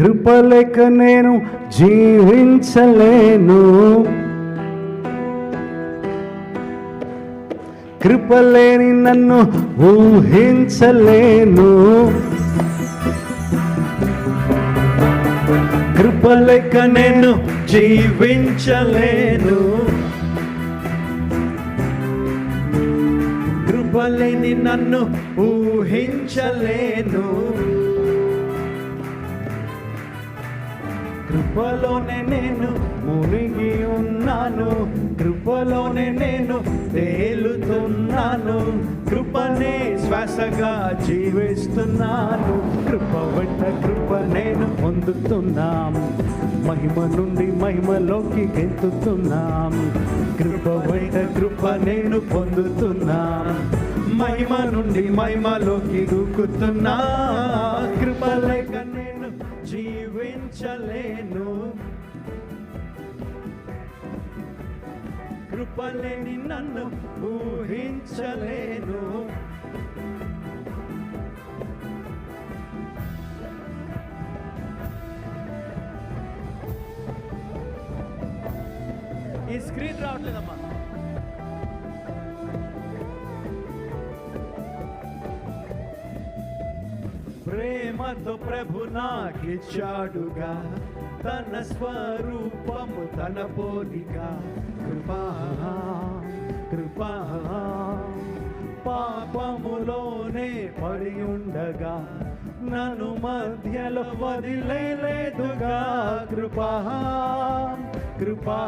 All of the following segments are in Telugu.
కృపలేక నేను జీవించలేను. కృపలేని నన్ను ఊహించలేను. కృపలేక నేను జీవించలేను. కృపలేని నన్ను ఊహించలేను. కృపలోనే నేను మునిగి ఉన్నాను. కృపలోనే నేను తేలుతున్నాను. కృపనే శ్వాసగా జీవిస్తున్నాను. కృప వెంట కృప నేను పొందుతున్నాం. మహిమ నుండి మహిమలోకి గెంతుతున్నాం కృప వెంట కృప నేను పొందుతున్నాం. మహిమ నుండి మహిమలోకి దూకుతున్నా. కృప లేక నేను కృపలేని నన్ను ఊహించలేను. ఈ స్క్రీన్ రావట్లేదమ్మా. ప్రేమతో ప్రభు నాకిచ్చాడుగా. తన స్వరూపము తన పోలిక. కృపా కృపా పాపములోనే పడి ఉండగా నన్ను మధ్యలో వదిలేదుగా కృపా కృపా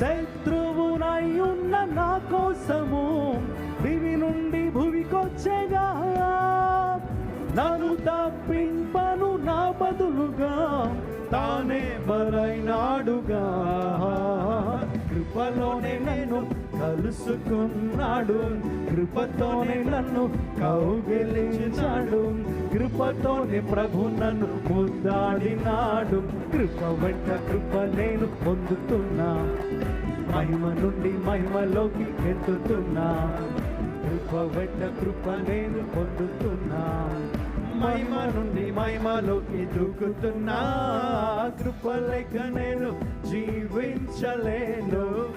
శత్రువునై ఉన్న నా కోసము. దివి నుండి భువికొచ్చేగా తప్పింపను నా బదులుగా తానే బలైనాడుగా. కృపలోనే నన్ను కలుసుకున్నాడు కృపతోనే నన్ను కౌగిలించాడు కృపతోనే ప్రభు నన్ను ముద్దాడినాడు. కృప వెంట కృప నేను పొందుతున్నా మహిమ నుండి మహిమలోకి ఎత్తుతున్నా. కృప వెంట కృప నేను పొందుతున్నా. మహిమ నుండి మహిమలోకి దూకుతున్నా. కృప లేక నేను జీవించలేను.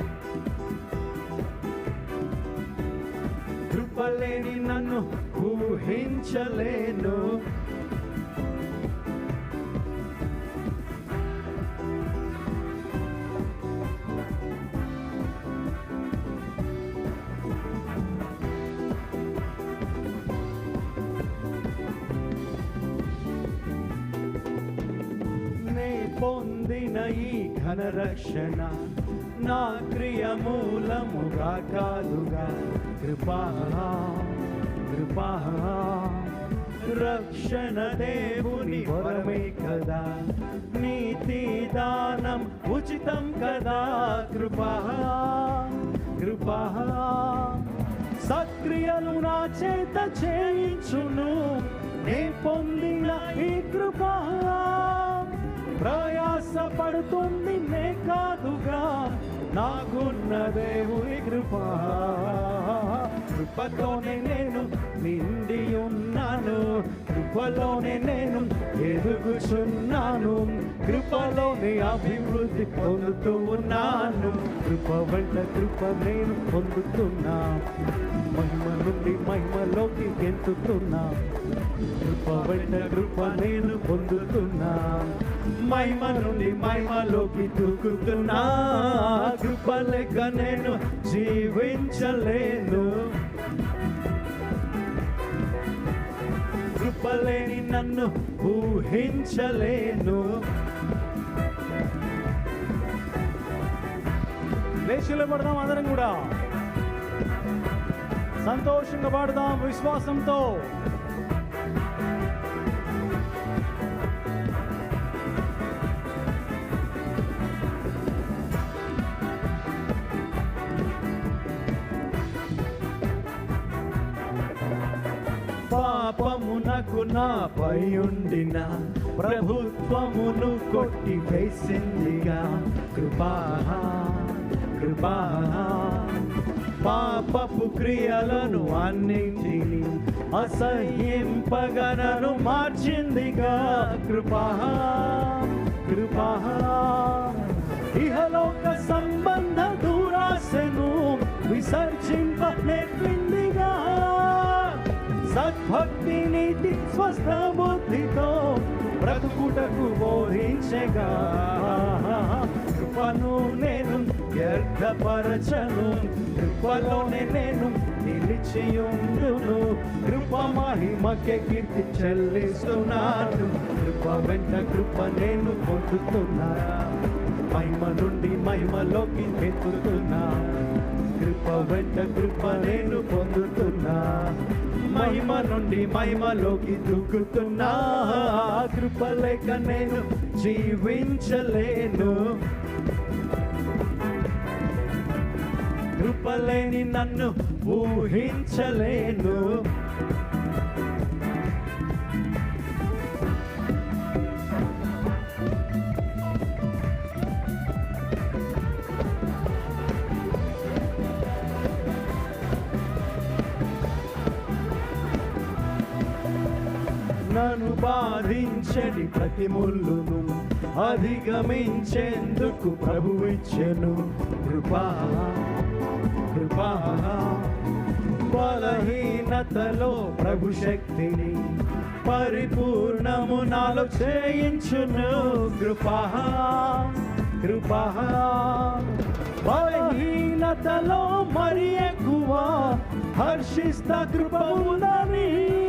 కృప లేని నన్ను ఊహించలేను. ఈ రక్షణ నా క్రియ మూలముగా కాదుగా కృపా కృపా రక్షణ దేవుని వరమే కదా. నీతి దానం ఉచితం కదా. కృపా కృపా సక్రియలు నా చేత చేయించును. నే పొందిన ఈ కృపా. ప్రయాస పడుతుంది నే కాదుగా నాకున్న దేవుని కృప. కృపతోనే నేను నిండి ఉన్నాను కృపలోనే నేను ఎదుగుచున్నాను కృపలోనే అభివృద్ధి పొందుతూ ఉన్నాను కృప వెంట కృప నేను పొందుతున్నా. మహిమ నుండి మహిమలోకి ఎంతుతున్నా కృప వెంట కృప నేను పొందుతున్నా. మహిమ నుండి మహిమలోకి దూకుతున్నా. కృప లేక నేను జీవించలేను. కృపలేని నన్ను ఊహించలేను. లేచిలో పడదాం అందరం కూడా. సంతోషంగా పాడదాం విశ్వాసంతో. పాపమునకు నాపై ఉండిన ప్రభుత్వమును కొట్టి వేసిందిగా. కృపా కృపా పాపపు క్రియలను అన్నింటిని అసహ్యింపగనను మార్చిందిగా. కృపా కృపా ఇహలోక సంబంధ దూరాశను విసర్జింప నేర్పింది సద్భక్తి నీతి స్వస్థ బుద్ధితో బ్రతుకుటకు బోధించగా. కృపను నేను వ్యర్థపరచను కృపలోనే నేను నిలిచియుండును. కృప మహిమకే కీర్తి చెల్లిస్తున్నాను కృప వెంట కృప నేను పొందుతున్నా. మహిమ నుండి మహిమలోకి ఎత్తుతున్నా కృప వెంట కృప నేను పొందుతున్నా. మహిమ నుండి మహిమలోకి దూకుతున్నా. కృప లేక నేను జీవించలేను. కృపలేని నన్ను ఊహించలేను. నన్ను బాధించని ప్రతి ముళ్ళును అధిగమించేందుకు ప్రభువిచ్చెను. కృపా కృపా బలహీనతలో ప్రభు శక్తిని పరిపూర్ణము నాలో చేయించును. కృపా కృపా బలహీనతలో మరి ఎక్కువ హర్షిస్తా కృప ఉందని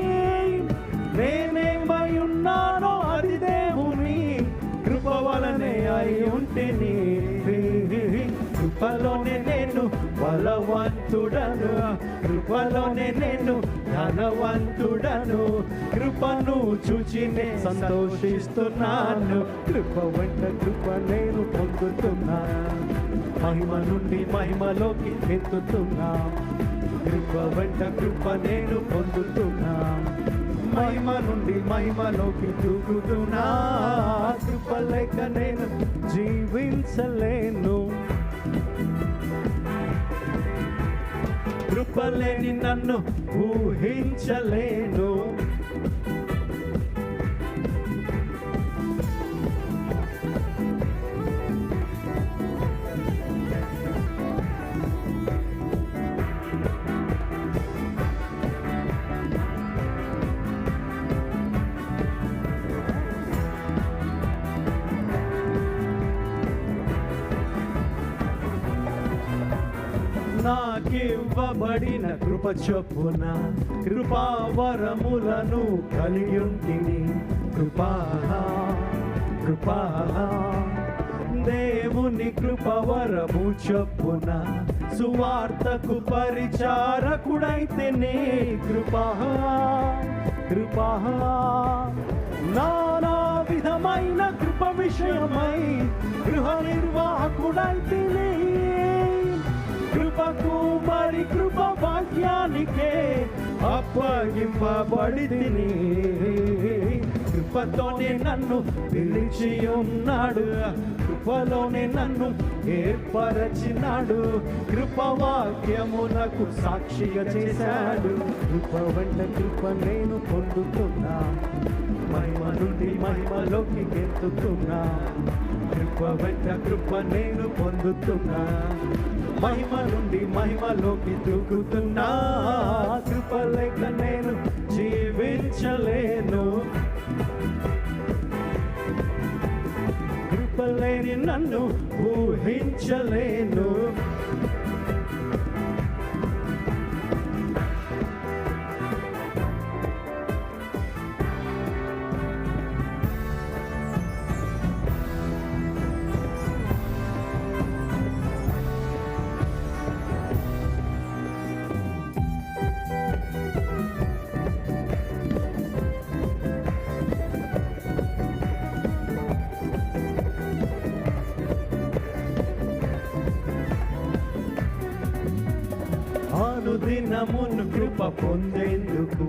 ధనవంతుడను కృపలోనే నేను ధనవంతుడను కృపను చూచినే సంతోషిస్తున్నాను. కృప వెంట కృప నేను పొందుతున్నా. మహిమ నుండి మహిమలోకి ఎత్తుతున్నా. కృప వెంట కృప నేను పొందుతున్నా. మహిమ నుండి మహిమలోకి దూకుతున్నా. కృప లేక నేను జీవించలేను. చెప్పలేని నన్ను ఊహించలేను. నాకివ్వబడిన కృప చొప్పున కృపావరములను కలిగి ఉంటిని కృపా కృపా దేవుని కృపవరము చొప్పున సువార్తకు పరిచారకుడైతేనే కృపా కృపా నానా విధమైన కృప విషయమై గృహ నిర్వాహకుడైతేనే కృపకు మరి కృప భాగ్యానికే అప్పగింపబడి తిని కృపతోనే నన్ను పిలిచి ఉన్నాడు కృపలోనే నన్ను ఏర్పరచినాడు కృపవాక్యమునకు సాక్షిగా చేశాడు. కృప వెంట కృప నేను పొందుతున్నా మహిమ నుండి మహిమలోకి ఎత్తుతున్నా. వెంట కృప నేను పొందుతున్నా. మహిమ నుండి మహిమలోకి దూకుతున్నా. కృప లేక నేను జీవించలేను. కృప లేని నన్ను ఊహించలేను. అనుదినమును కృప పొందేందుకు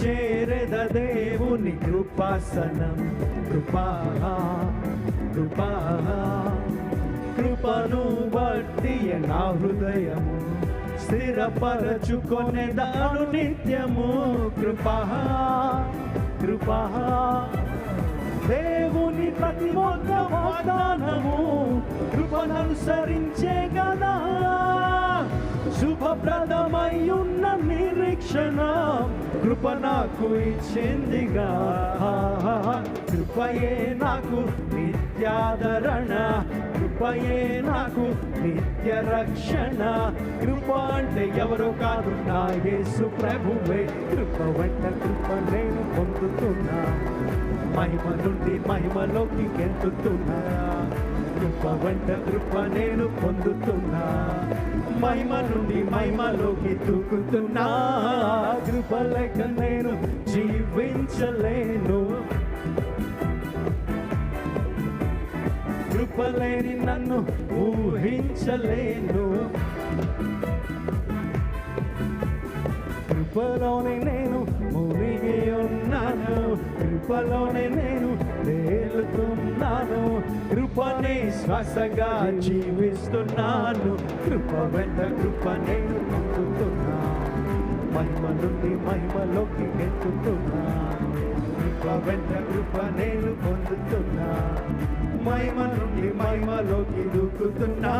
చేరద దేవుని కృపాసనం. కృపా కృపా కృపను బట్టి నా హృదయము స్థిరపరచుకొనేదాను నిత్యము. కృపా కృపా దేవుని ప్రతి ఒక్క వాగ్దానము కృపననుసరించే కదా. శుభప్రదమై ఉన్న నిరీక్షణ కృప నాకు ఇచ్చిందిగా. కృపయే నాకు నిత్యాదరణ కృపయే నాకు నిత్య రక్షణ కృప అంటే ఎవరో కాదు నా యేసు ప్రభువే. కృప వెంట కృప నేను పొందుతున్నా. మహిమ నుండి మహిమలోకి గెంతుతున్నా. కృప వెంట కృప నేను పొందుతున్నా. మహిమ నుండి మహిమలోకి దూకుతున్నా. కృపలేక నేను జీవించలేను. కృపలేని నన్ను ఊహించలేను. కృపలోనే నేను మునిగి ఉన్నాను. కృపలోనే నేను కృపనే శ్వాసగా జీవిస్తున్నాను. కృప వెంట కృప నేను పొందుతున్నా మహిమ నుండి మహిమలోకి ఎత్తుతున్నా కృప వెంట కృప నేను పొందుతున్నా. మహిమ నుండి మహిమలోకి దూకుతున్నా.